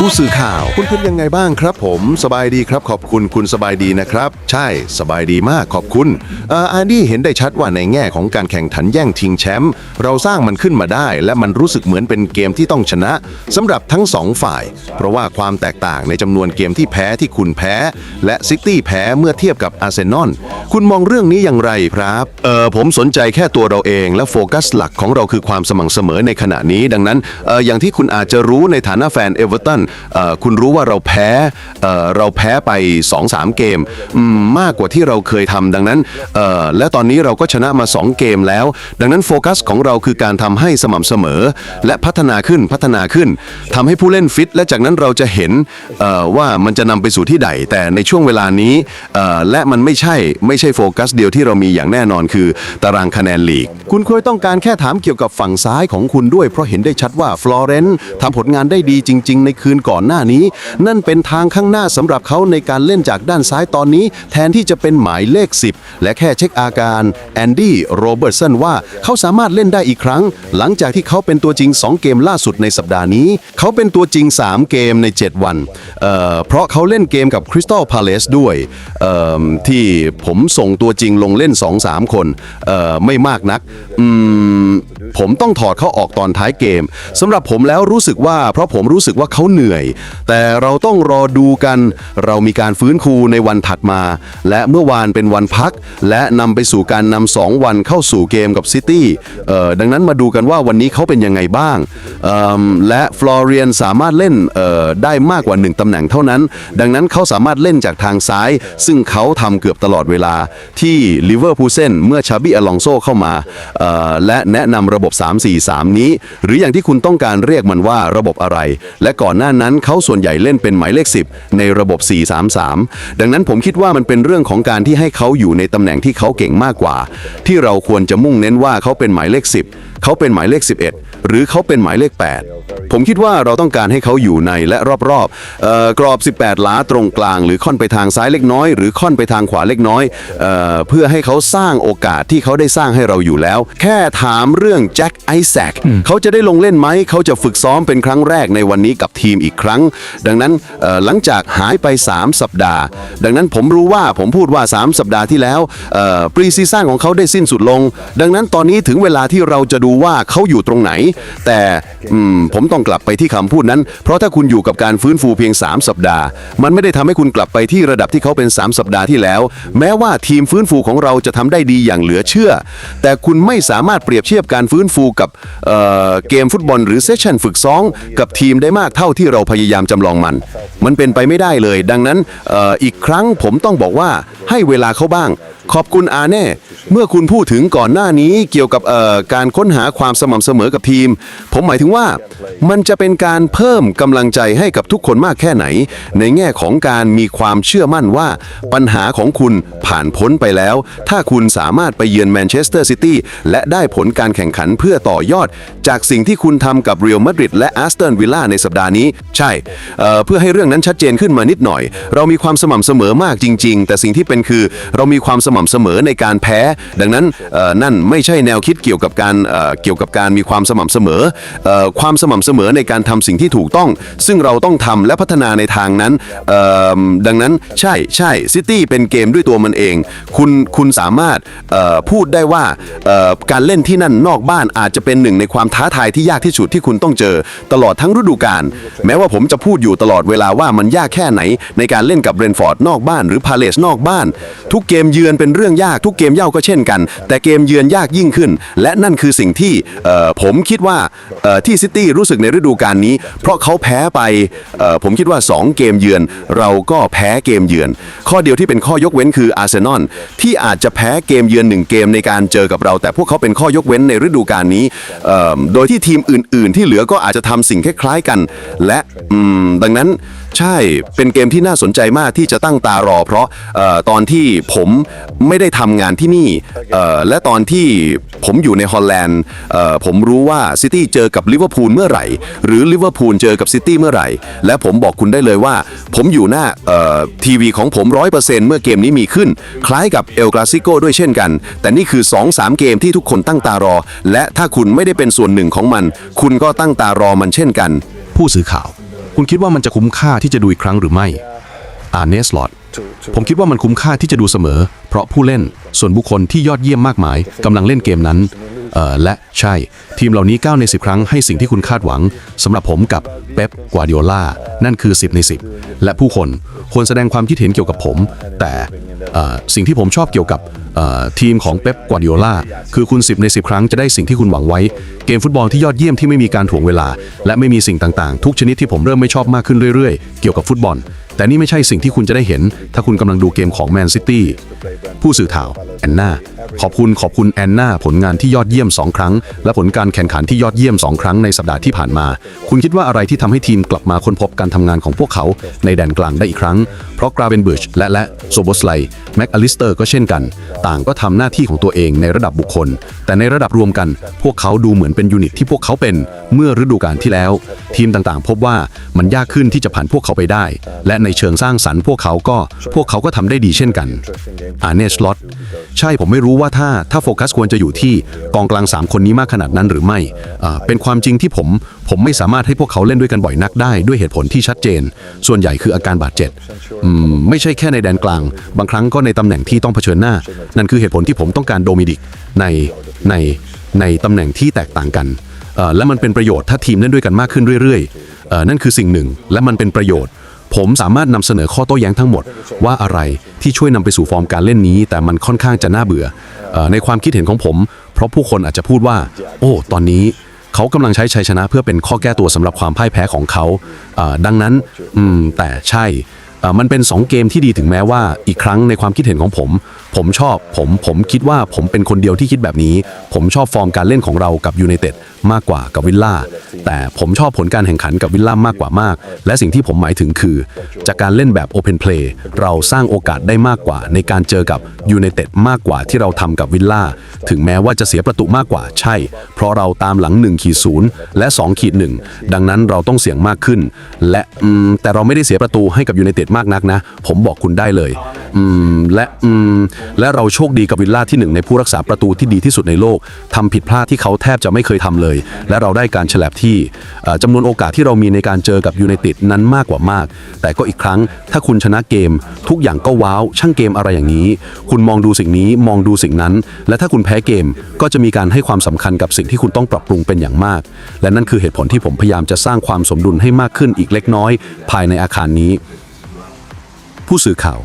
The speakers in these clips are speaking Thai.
ผู้สื่อข่าวคุณเป็นยังไงบ้างครับ ผมสบายดีครับ ขอบคุณคุณสบายดีนะครับ ใช่สบายดีมากขอบคุณเอ่ออันนี้เห็นได้ชัดว่าในแง่ของการแข่งขันแย่งชิงแชมป์เราสร้างมันขึ้นมาได้ และมันรู้สึกเหมือนเป็นเกมที่ต้องชนะสำหรับทั้งสองฝ่าย เพราะว่าความแตกต่างในจำนวนเกมที่แพ้ที่คุณแพ้ และซิตี้แพ้เมื่อเทียบกับอาร์เซนอลคุณมองเรื่องนี้อย่างไรครับเออผมสนใจแค่ตัวเราเองและโฟกัสหลักของเราคือความสม่ำเสมอในขณะนี้ ดังนั้นเอออย่างที่คุณอาจจะรู้ในฐานะแฟนเอเวอร์ตันคุณรู้ว่าเราแพ้เราแพ้ไป 2-3 เกมมมากกว่าที่เราเคยทำดังนั้น และตอนนี้เราก็ชนะมา 2 เกมแล้ว ดังนั้นโฟกัสของเราคือการทำให้สม่ำเสมอ และพัฒนาขึ้นพัฒนาขึ้นทำให้ผู้เล่นฟิต และจากนั้นเราจะเห็นว่ามันจะนำไปสู่ที่ใด แต่ในช่วงเวลานี้และมันไม่ใช่ไม่ใช่โฟกัสเดียวที่เรามีอย่างแน่นอนคือ ตารางคะแนนลีก คุณเคยต้องการแค่ถามเกี่ยวกับฝั่งซ้ายของคุณด้วย เพราะเห็นได้ชัดว่าฟลอเรนซ์ทำผลงานได้ดีจริง ๆ ในคืนก่อนหน้านี้ นั่นเป็นทางข้างหน้าสำหรับเขาในการเล่นจากด้านซ้ายตอนนี้ แทนที่จะเป็นหมายเลข 10 และแค่เช็คอาการแอนดี้โรเบิร์ตสันว่าเขาสามารถเล่นได้อีกครั้ง หลังจากที่เขาเป็นตัวจริง 2 เกมล่าสุดในสัปดาห์นี้ เขาเป็นตัวจริง 3 เกมใน 7 วันเเพราะเขาเล่นเกมกับคริสตัลพาเลสด้วยที่ผมส่งตัวจริงลงเล่น 2-3 คนไม่มากนักผมต้องถอดเขาออกตอนท้ายเกมสำหรับผมแล้วรู้สึกว่าเพราะผมรู้สึกว่าเขาเหนื่อยแต่เราต้องรอดูกัน เรามีการฟื้นฟูในวันถัดมา และเมื่อวานเป็นวันพัก และนำไปสู่การนำสองวันเข้าสู่เกมกับซิตี้ดังนั้นมาดูกันว่าวันนี้เขาเป็นยังไงบ้าง และฟลอเรียนสามารถเล่นได้มากกว่า 1ตำแหน่งเท่านั้น ดังนั้นเขาสามารถเล่นจากทางซ้าย ซึ่งเขาทำเกือบตลอดเวลาที่ลิเวอร์พูลเซนเมื่อชาบิอลองโซเข้ามา และแนะนำระบบ 3-4-3 นี้ หรืออย่างที่คุณต้องการเรียกมันว่าระบบอะไร และก่อนหน้านั้นเขาส่วนใหญ่เล่นเป็นหมายเลข 10 ในระบบ 4-3-3 ดังนั้นผมคิดว่ามันเป็นเรื่องของการที่ให้เขาอยู่ในตำแหน่งที่เขาเก่งมากกว่า ที่เราควรจะมุ่งเน้นว่าเขาเป็นหมายเลข 10 เขาเป็นหมายเลข 11 หรือเขาเป็นหมายเลข 8 ผมคิดว่าเราต้องการให้เขาอยู่ในและรอบๆเอ่อกรอบ 18หลาตรงกลาง หรือค่อนไปทางซ้ายเล็กน้อย หรือค่อนไปทางขวาเล็กน้อยเอ่อเพื่อให้เขาสร้างโอกาสที่เขาได้สร้างให้เราอยู่แล้ว แค่ถามเรื่องแจ็คไอแซคเขาจะได้ลงเล่นไหมเขาจะฝึกซ้อมเป็นครั้งแรกในวันนี้กับทีมอีกครั้ง ดังนั้นหลังจากหายไป 3 สัปดาห์ ดังนั้นผมรู้ว่าผมพูดว่า 3 สัปดาห์ที่แล้วปรีซีซั่นของเขาได้สิ้นสุดลง ดังนั้นตอนนี้ถึงเวลาที่เราจะดูว่าเขาอยู่ตรงไหน แต่ผมต้องกลับไปที่คำพูดนั้น เพราะถ้าคุณอยู่กับการฟื้นฟูเพียง 3 สัปดาห์ มันไม่ได้ทำให้คุณกลับไปที่ระดับที่เขาเป็น 3 สัปดาห์ที่แล้ว แม้ว่าทีมฟื้นฟูของเราจะทำได้ดีอย่างเหลือเชื่อ แต่คุณไม่สามารถเปรียบเทียบการฟื้นฟูกับเเกมฟุตบอลหรือเซสชั่นฝึกซ้อมกับทีมได้มากเท่าที่เราพยายามจำลองมัน มันเป็นไปไม่ได้เลย ดังนั้นอออีกครั้งผมต้องบอกว่าให้เวลาเขาบ้าง ขอบคุณอาแน่ เมื่อคุณพูดถึงก่อนหน้านี้เกี่ยวกับการค้นหาความสม่ำเสมอกับทีม ผมหมายถึงว่ามันจะเป็นการเพิ่มกำลังใจให้กับทุกคนมากแค่ไหน ในแง่ของการมีความเชื่อมั่นว่า ปัญหาของคุณผ่านพ้นไปแล้ว ถ้าคุณสามารถไปเยือนแมนเชสเตอร์ซิตี้และได้ผลการแข่งขันเพื่อต่อยอด จากสิ่งที่คุณทำกับเรอัลมาดริดและแอสตันวิลล่าในสัปดาห์นี้ ใช่เเพื่อให้เรื่องนั้นชัดเจนขึ้นมานิดหน่อย เรามีความสม่ำเสมอมากจริง ๆ แต่สิ่งที่เป็นคือเรามีความสม่ำเสมอในการแพ้ ดังนั้นนั่นไม่ใช่แนวคิดเกี่ยวกับการเกี่ยวกับการมีความสม่ำเสมออความสม่ำเสมอในการทำสิ่งที่ถูกต้อง ซึ่งเราต้องทำและพัฒนาในทางนั้น ดังนั้นใช่ใช่ซิตี้เป็นเกมด้วยตัวมันเอง คุณคุณสามารถพูดได้ว่าการเล่นที่นั่นนอกบ้านอาจจะเป็นหนึ่งในความท้าทายที่ยากที่สุดที่คุณต้องเจอ ตลอดทั้งฤดูกาลแม้ว่าผมจะพูดอยู่ตลอดเวลาว่ามันยากแค่ไหน ในการเล่นกับเรนฟอร์ดนอกบ้าน หรือพาเลสนอกบ้าน ทุกเกมเยือนเป็นเรื่องยากทุกเกมเย่าก็เช่นกัน แต่เกมเยือนยากยิ่งขึ้น และนั่นคือสิ่งที่ผมคิดว่าที่ซิตี้รู้สึกในฤดูกาลนี้ เพราะเขาแพ้ไปผมคิดว่า 2 เกมเยือน เราก็แพ้เกมเยือน ข้อเดียวที่เป็นข้อยกเว้นคืออาร์เซนอลที่อาจจะแพ้เกมเยือนหนึ่งเกมในการเจอกับเรา แต่พวกเขาเป็นข้อยกเว้นในฤดูกาลนี้ โดยที่ทีมอื่น ๆ ที่เหลือก็อาจจะทำสิ่งคล้ายๆกัน และดังนั้น ใช่ เป็นเกมที่น่าสนใจมากที่จะตั้งตารอ เพราะเออตอนที่ผมไม่ได้ทำงานที่นี่เอ่อและตอนที่ผมอยู่ในฮอลแลนด์เอ่อผมรู้ว่าซิตี้เจอกับลิเวอร์พูลเมื่อไหร่ หรือลิเวอร์พูลเจอกับซิตี้เมื่อไหร่ และผมบอกคุณได้เลยว่า ผมอยู่หน้าเอ่อทีวีของผมร้อยเปอร์เซ็นต์เมื่อเกมนี้มีขึ้น คล้ายกับเอลกราซิโกด้วยเช่นกัน แต่นี่คือ 2-3 เกมที่ทุกคนตั้งตารอ และถ้าคุณไม่ได้เป็นส่วนหนึ่งของมัน คุณก็ตั้งตารอมันเช่นกัน ผู้สื่อข่าว คุณคิดว่ามันจะคุ้มค่าที่จะดูอีกครั้งหรือไม่อาร์เนสลอตผมคิดว่ามันคุ้มค่าที่จะดูเสมอ เพราะผู้เล่นส่วนบุคคลที่ยอดเยี่ยมมากมายกำลังเล่นเกมนั้น เอ่อและใช่ทีมเหล่านี้ 9 ใน 10 ครั้งให้สิ่งที่คุณคาดหวังสำหรับผมกับเป๊ปกวาดิโอลานั่นคือ 10 ใน 10 และผู้คนควรแสดงความคิดเห็นเกี่ยวกับผม แต่สิ่งที่ผมชอบเกี่ยวกับทีมของเป๊ปกวาดิโอลาคือคุณ 10 ใน 10 ครั้งจะได้สิ่งที่คุณหวังไว้ เกมฟุตบอลที่ยอดเยี่ยมที่ไม่มีการถ่วงเวลา และไม่มีสิ่งต่างๆ ทุกชนิดที่ผมเริ่มไม่ชอบมากขึ้นเรื่อยๆ เกี่ยวกับฟุตบอล แต่นี่ไม่ใช่สิ่งที่คุณจะได้เห็น ถ้าคุณกำลังดูเกมของแมนซิตี้ผู้สื่อข่าวแอนนาขอบคุณขอบคุณแอนนาผลงานที่ยอดเยี่ยม 2 ครั้ง และผลการแข่งขันที่ยอดเยี่ยม 2 ครั้งในสัปดาห์ที่ผ่านมา คุณคิดว่าอะไรที่ทำให้ทีมกลับมาค้นพบการทำงานของพวกเขาในแดนกลางได้อีกครั้ง เพราะกราเบนเบิร์ชและและโซโบสไลแม็กอลิสเตอร์ก็เช่นกัน ต่างก็ทำหน้าที่ของตัวเองในระดับบุคคล แต่ในระดับรวมกัน พวกเขาดูเหมือนเป็นยูนิตที่พวกเขาเป็นเมื่อฤดูกาลที่แล้ว ทีมต่างๆ พบว่ามันยากขึ้นที่จะผ่านพวกเขาไปได้ และในเชิงสร้างสรรค์พวกเขาก็พวกเขาก็ทำได้ดีเช่นกันอาเนสลอตใช่ผมไม่รู้ว่าถ้าถ้าโฟกัสควรจะอยู่ที่กองกลาง 3 คนนี้มากขนาดนั้นหรือไม่เป็นความจริงที่ผมผมไม่สามารถให้พวกเขาเล่นด้วยกันบ่อยนักได้ ด้วยเหตุผลที่ชัดเจน ส่วนใหญ่คืออาการบาดเจ็บอืมไม่ใช่แค่ในแดนกลาง บางครั้งก็ในตำแหน่งที่ต้องเผชิญหน้า นั่นคือเหตุผลที่ผมต้องการโดมินิกในในในตำแหน่งที่แตกต่างกันเอ่อและมันเป็นประโยชน์ถ้าทีมเล่นด้วยกันมากขึ้นเรื่อยๆเอ่อนั่นคือสิ่งหนึ่ง และมันเป็นประโยชน์ ผมสามารถนำเสนอข้อโต้แย้งทั้งหมด ว่าอะไรที่ช่วยนำไปสู่ฟอร์มการเล่นนี้ แต่มันค่อนข้างจะน่าเบื่ออในความคิดเห็นของผม เพราะผู้คนอาจจะพูดว่า โอ้ ตอนนี้เขากำลังใช้ชัยชนะเพื่อเป็นข้อแก้ตัวสำหรับความพ่ายแพ้ของเขาดังนั้นอืมแต่ใช่มันเป็น 2 เกมที่ดีถึงแม้ว่าอีกครั้งในความคิดเห็นของผม ผมชอบผมผมคิดว่าผมเป็นคนเดียวที่คิดแบบนี้ ผมชอบฟอร์มการเล่นของเรากับยูไนเต็ดมากกว่ากับวิลล่าแต่ผมชอบผลการแข่งขันกับวิลล่ามากกว่ามาก และสิ่งที่ผมหมายถึงคือ จากการเล่นแบบ Open Play เราสร้างโอกาสได้มากกว่า ในการเจอกับยูไนเต็ดมากกว่าที่เราทำกับวิลล่าถึงแม้ว่าจะเสียประตูมากกว่าใช่ เพราะเราตามหลัง1ขีดศูนย์และ2ขีดหนึ่งดังนั้นเราต้องเสี่ยงมากขึ้น และอืมแต่เราไม่ได้เสียประตูให้กับยูไนเต็ดมากนักนะ ผมบอกคุณได้เลยอืมและอืมและเราโชคดีกับวิลล่าที่หนึ่งในผู้รักษาประตูที่ดีที่สุดในโลกทำผิดพลาดที่เขาแทบจะไม่เคยทำเลย และเราได้การฉลับที่จำนวนโอกาสที่เรามีในการเจอกับยูไนเต็ดนั้นมากกว่ามาก แต่ก็อีกครั้งถ้าคุณชนะเกม ทุกอย่างก็ว้าวช่างเกมอะไรอย่างนี้ คุณมองดูสิ่งนี้มองดูสิ่งนั้น และถ้าคุณแพ้เกมก็จะมีการให้ความสำคัญกับสิ่งที่คุณต้องปรับปรุงเป็นอย่างมาก และนั่นคือเหตุผลที่ผมพยายามจะสร้างความสมดุลให้มากขึ้นอีกเล็กน้อย ภายในอาคารนี้ ผู้สื่อข่าว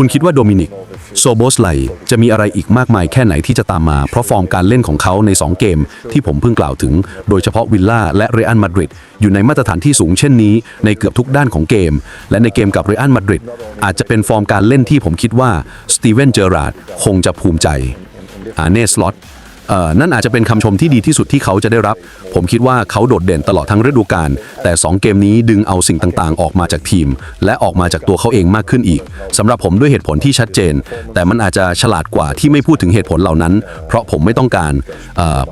คุณคิดว่าโดมินิก โซโบสไลจะมีอะไรอีกมากมายแค่ไหนที่จะตามมา เพราะฟอร์มการเล่นของเขาใน 2 เกม ที่ผมเพิ่งกล่าวถึง โดยเฉพาะวิลล่าและเรอัลมาดริดอยู่ในมาตรฐานที่สูงเช่นนี้ ในเกือบทุกด้านของเกม และในเกมกับเรอัลมาดริดอาจจะเป็นฟอร์มการเล่นที่ผมคิดว่าสตีเวนเจอราร์ดคงจะภูมิใจอาเนสลอต นั่นอาจจะเป็นคำชมที่ดีที่สุดที่เขาจะได้รับ ผมคิดว่าเขาโดดเด่นตลอดทั้งฤดูกาลแต่ 2 เกมนี้ดึงเอาสิ่งต่างๆ ออกมาจากทีม และออกมาจากตัวเขาเองมากขึ้นอีกสำหรับผมด้วยเหตุผลที่ชัดเจน แต่มันอาจจะฉลาดกว่าที่ไม่พูดถึงเหตุผลเหล่านั้น เพราะผมไม่ต้องการ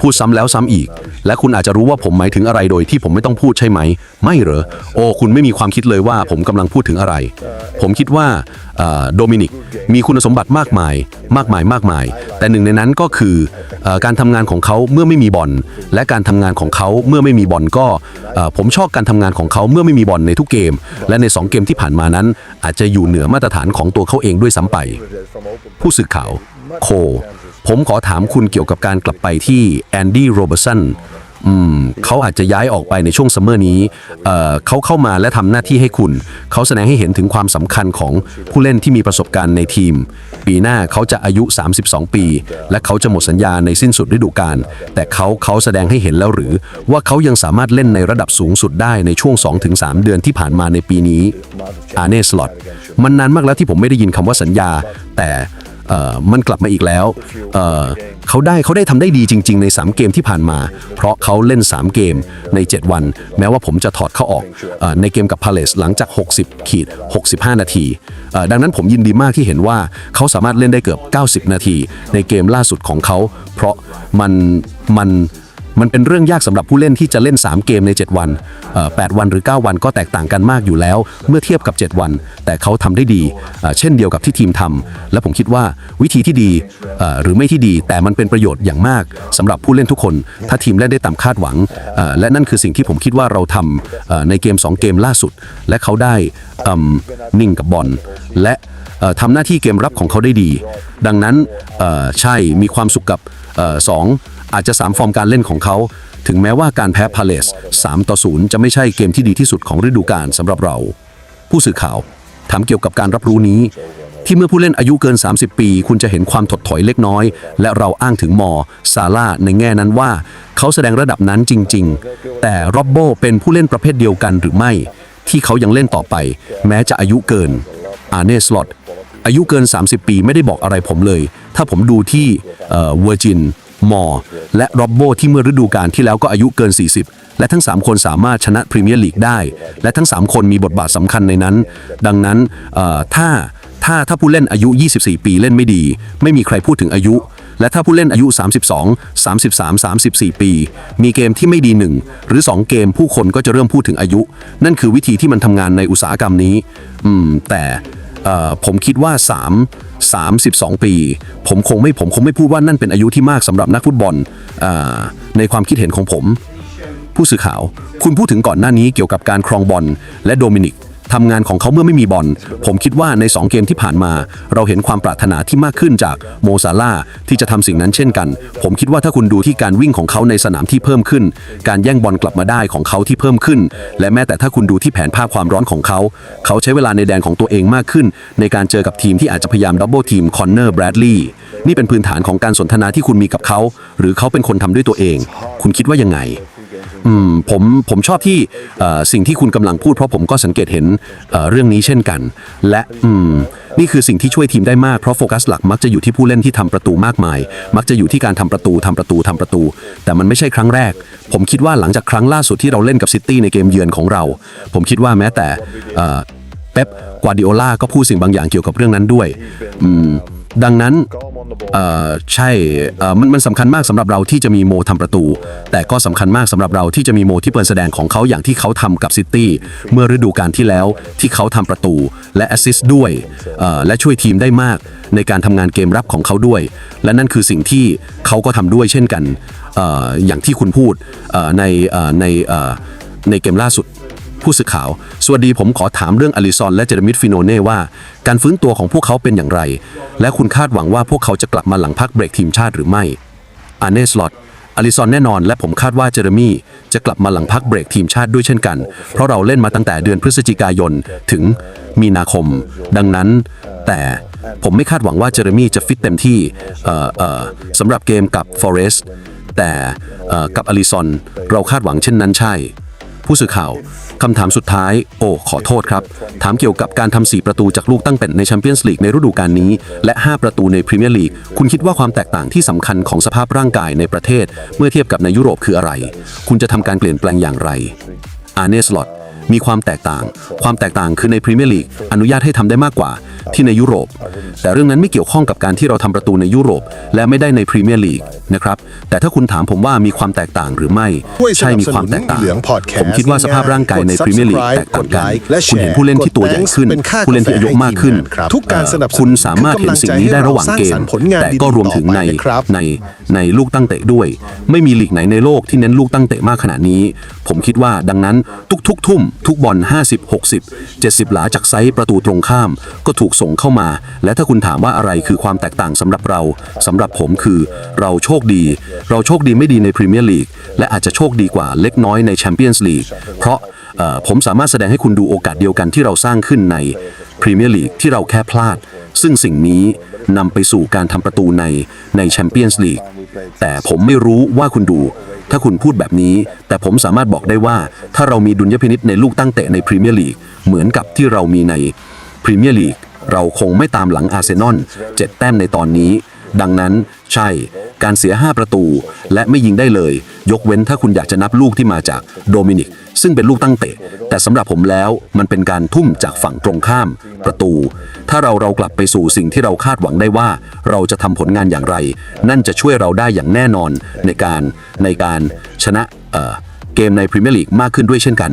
พูดซ้ำแล้วซ้ำอีก และคุณอาจจะรู้ว่าผมหมายถึงอะไรโดยที่ผมไม่ต้องพูดใช่ไหม ไม่เหรอโอ้คุณไม่มีความคิดเลยว่าผมกำลังพูดถึงอะไร ผมคิดว่า โดมินิก มีคุณสมบัติมากมาย มากมายมากมาย แต่หนึ่งในนั้นก็คืออการทำงานของเขาเมื่อไม่มีบอลและการทำงานของเขาเมื่อไม่มีบอลก็ผมชอบการทำงานของเขาเมื่อไม่มีบอลในทุกเกม และใน 2 เกมที่ผ่านมานั้น อาจจะอยู่เหนือมาตรฐานของตัวเขาเองด้วยซ้ำไป ผู้สื่อข่าว โค ผมขอถามคุณเกี่ยวกับการกลับไปที่แอนดี้โรเบอร์สัน อืมเขาอาจจะย้ายออกไปในช่วงซัมเมอร์นี้เอ่อเขาเข้ามาและทำหน้าที่ให้คุณ เขาแสดงให้เห็นถึงความสำคัญของผู้เล่นที่มีประสบการณ์ในทีม ปีหน้าเขาจะอายุ 32 ปี และเขาจะหมดสัญญาในสิ้นสุดฤดูกาลแต่เขาเขาแสดงให้เห็นแล้วหรือ ว่าเขายังสามารถเล่นในระดับสูงสุดได้ในช่วง 2-3 เดือนที่ผ่านมาในปีนี้อาเน่สลอตมันนานมากแล้วที่ผมไม่ได้ยินคำว่าสัญญา แต่เอ่อมันกลับมาอีกแล้วเอ่อ เขาได้เขาได้ทำได้ดีจริง ๆ ใน 3 เกมที่ผ่านมา เพราะเขาเล่น 3 เกมใน 7 วัน แม้ว่าผมจะถอดเขาออกอในเกมกับพาเลสหลังจาก 60 ขีด 65 นาที ดังนั้นผมยินดีมากที่เห็นว่าเขาสามารถเล่นได้เกือบ 90 นาที ในเกมล่าสุดของเขา เพราะมันมัน มันเป็นเรื่องยากสำหรับผู้เล่นที่จะเล่น 3 เกมใน 7 วันเอ่อ8วันหรือ 9 วันก็แตกต่างกันมากอยู่แล้ว เมื่อเทียบกับ 7 วัน แต่เขาทำได้ดี เช่นเดียวกับที่ทีมทำและผมคิดว่าวิธีที่ดีเอ่อหรือไม่ที่ดี แต่มันเป็นประโยชน์อย่างมากสำหรับผู้เล่นทุกคน ถ้าทีมเล่นได้ตามคาดหวังเอ่อและนั่นคือสิ่งที่ผมคิดว่าเราทำเอ่อในเกม 2 เกมล่าสุด และเขาได้อืมนิ่งกับบอลและเอ่อทำหน้าที่เกมรับของเขาได้ดี ดังนั้นเอ่อใช่มีความสุขกับเอ่อสอง อาจจะ 3 ฟอร์มการเล่นของเขา ถึงแม้ว่าการแพ้พาเลส3ต่อ0จะไม่ใช่เกมที่ดีที่สุดของฤดูกาลสำหรับเรา ผู้สื่อข่าวถามเกี่ยวกับการรับรู้นี้ ที่เมื่อผู้เล่นอายุเกิน 30 ปี คุณจะเห็นความถดถอยเล็กน้อย และเราอ้างถึงมอซาร่าในแง่นั้นว่า เขาแสดงระดับนั้นจริง ๆ แต่ร็อบโบเป็นผู้เล่นประเภทเดียวกันหรือไม่ ที่เขายังเล่นต่อไป แม้จะอายุเกินอาเนสลอตอายุเกิน 30 ปีไม่ได้บอกอะไรผมเลย ถ้าผมดูที่เวอร์จิน มอและร็อบโบที่เมื่อฤดูกาลที่แล้วก็อายุเกิน 40 และทั้ง 3 คนสามารถชนะพรีเมียร์ลีกได้ และทั้ง 3 คนมีบทบาทสำคัญในนั้น ดังนั้นถ้าถ้าถ้าผู้เล่นอายุ 24 ปีเล่นไม่ดี ไม่มีใครพูดถึงอายุ และถ้าผู้เล่นอายุ 32 33 34 ปี มีเกมที่ไม่ดีหนึ่งหรือ 2 เกมผู้คนก็จะเริ่มพูดถึงอายุ นั่นคือวิธีที่มันทำงานในอุตสาหกรรมนี้ อืม แต่ผมคิดว่า 3 32 ปี ผมคงไม่ผมคงไม่พูดว่านั่นเป็นอายุที่มากสำหรับนักฟุตบอลอในความคิดเห็นของผม ผู้สื่อข่าว คุณพูดถึงก่อนหน้านี้เกี่ยวกับการครองบอลและโดมินิก ทำงานของเขาเมื่อไม่มีบอล ผมคิดว่าใน 2 เกมที่ผ่านมา เราเห็นความปรารถนาที่มากขึ้นจากโมซาลาที่จะทำสิ่งนั้นเช่นกัน ผมคิดว่าถ้าคุณดูที่การวิ่งของเขาในสนามที่เพิ่มขึ้น การแย่งบอลกลับมาได้ของเขาที่เพิ่มขึ้น และแม้แต่ถ้าคุณดูที่แผนภาพความร้อนของเขา เขาใช้เวลาในแดนของตัวเองมากขึ้น ในการเจอกับทีมที่อาจจะพยายามดับเบิลทีมคอนเนอร์แบรดลีย์นี่เป็นพื้นฐานของการสนทนาที่คุณมีกับเขา หรือเขาเป็นคนทำด้วยตัวเอง คุณคิดว่ายังไง อืมผมผมชอบที่เอ่อสิ่งที่คุณกำลังพูดเพราะผมก็สังเกตเห็นเอ่อเรื่องนี้เช่นกัน และอืมนี่คือสิ่งที่ช่วยทีมได้มากเพราะโฟกัสหลักมักจะอยู่ที่ผู้เล่นที่ทำประตูมากมาย มักจะอยู่ที่การทำประตูทำประตูทำประตู แต่มันไม่ใช่ครั้งแรก ผมคิดว่าหลังจากครั้งล่าสุดที่เราเล่นกับซิตี้ในเกมเยือนของเรา ผมคิดว่าแม้แต่เอ่อ เป๊ปกวาดิโอลาก็พูดสิ่งบางอย่างเกี่ยวกับเรื่องนั้นด้วยอืมดังนั้น เอ่อใช่เอ่อมันมันสำคัญมากสำหรับเราที่จะมีโมทำประตู แต่ก็สำคัญมากสำหรับเราที่จะมีโมที่เปิดแสดงของเขาอย่างที่เขาทำกับซิตี้เมื่อฤดูกาลที่แล้วที่เขาทำประตูและแอสซิสต์ด้วยเอ่อและช่วยทีมได้มากในการทำงานเกมรับของเขาด้วย และนั่นคือสิ่งที่เขาก็ทำด้วยเช่นกันเอ่ออย่างที่คุณพูดเอ่อในเอ่อในเอ่อในเกมล่าสุด ผู้สื่อข่าว สวัสดีผมขอถามเรื่องอลิซอนและเจเรมิดฟิโนเน่ว่า การฟื้นตัวของพวกเขาเป็นอย่างไร และคุณคาดหวังว่าพวกเขาจะกลับมาหลังพักเบรกทีมชาติหรือไม่อาเนสลอตอลิซอนแน่นอน และผมคาดว่าเจเรมี่จะกลับมาหลังพักเบรกทีมชาติด้วยเช่นกัน เพราะเราเล่นมาตั้งแต่เดือนพฤศจิกายนถึงมีนาคม ดังนั้น แต่ผมไม่คาดหวังว่าเจเรมี่จะฟิตเต็มที่เออเออสำหรับเกมกับฟอเรสต์แต่เอ่อกับอลิซอนเราคาดหวังเช่นนั้นใช่ ผู้สื่อข่าวคำถามสุดท้าย โอ้ขอโทษครับ ถามเกี่ยวกับการทำ 4 ประตูจากลูกตั้งเป็ดในแชมเปี้ยนส์ลีกในฤดูกาลนี้ และ 5 ประตูในพรีเมียร์ลีก คุณคิดว่าความแตกต่างที่สำคัญของสภาพร่างกายในประเทศ เมื่อเทียบกับในยุโรปคืออะไร คุณจะทำการเปลี่ยนแปลงอย่างไร อาร์เนสลอตมีความแตกต่าง ความแตกต่างคือในพรีเมียร์ลีกอนุญาตให้ทำได้มากกว่า ที่ในยุโรป แต่เรื่องนั้นไม่เกี่ยวข้องกับการที่เราทำประตูในยุโรป และไม่ได้ในพรีเมียร์ลีกนะครับแต่ถ้าคุณถามผมว่ามีความแตกต่างหรือไม่ใช่มีความแตกต่างเหลือง Podcast ผมคิดว่าสภาพร่างกายในกดพรีเมียร์ลีก Subscribe แตกต่างกันกดไลค์และแชร์คุณเห็นผู้เล่นที่ตัวใหญ่ขึ้นเป็นค่าผู้เล่นที่อายุมากขึ้นกาแฟให้ทีมงานครับทุกการสนับสนุนคุณสามารถเห็นสิ่งนี้ได้ระหว่างเกคือมกำลังใจให้เราสร้างสรรค์ผลงานแต่ก็รวมถึงในดีๆต่อไปนะครับในในลูกตั้งเตะด้วย ไม่มีลีกไหนในโลกที่เน้นลูกตั้งเตะมากขนาดนี้ ผมคิดว่าดังนั้นทุกๆทุ่ม ทุกบอล50 60 70 หลาจากไซส์ประตูตรงข้าม ก็ถูกส่งเข้ามา และถ้าคุณถามว่าอะไรคือความแตกต่างสำหรับเราสำหรับผมคือเราโชคดี เราโชคดีไม่ดีในพรีเมียร์ลีกและอาจจะโชคดีกว่าเล็กน้อยในแชมเปี้ยนส์ลีกเพราะผมสามารถแสดงให้คุณดูโอกาสเดียวกันที่เราสร้างขึ้นในพรีเมียร์ลีกที่เราแค่พลาด ซึ่งสิ่งนี้นำไปสู่การทำประตูในในแชมเปี้ยนส์ลีกแต่ผมไม่รู้ว่าคุณดู ถ้าคุณพูดแบบนี้ แต่ผมสามารถบอกได้ว่า ถ้าเรามีดุลยพินิษในลูกตั้งเตะในพรีเมียร์ลีกเหมือนกับที่เรามีในพรีเมียร์ลีก เราคงไม่ตามหลังอาร์เซนอลเจ็ดแต้มในตอนนี้ ดังนั้นใช่การเสีย 5 ประตู และไม่ยิงได้เลย ยกเว้นถ้าคุณอยากจะนับลูกที่มาจากโดมินิก ซึ่งเป็นลูกตั้งเตะ แต่สำหรับผมแล้วมันเป็นการทุ่มจากฝั่งตรงข้าม ประตู ถ้าเราเรากลับไปสู่สิ่งที่เราคาดหวังได้ว่า เราจะทำผลงานอย่างไร นั่นจะช่วยเราได้อย่างแน่นอนในการในการชนะเอ่อเกมในพรีเมียร์ลีกมากขึ้นด้วยเช่นกัน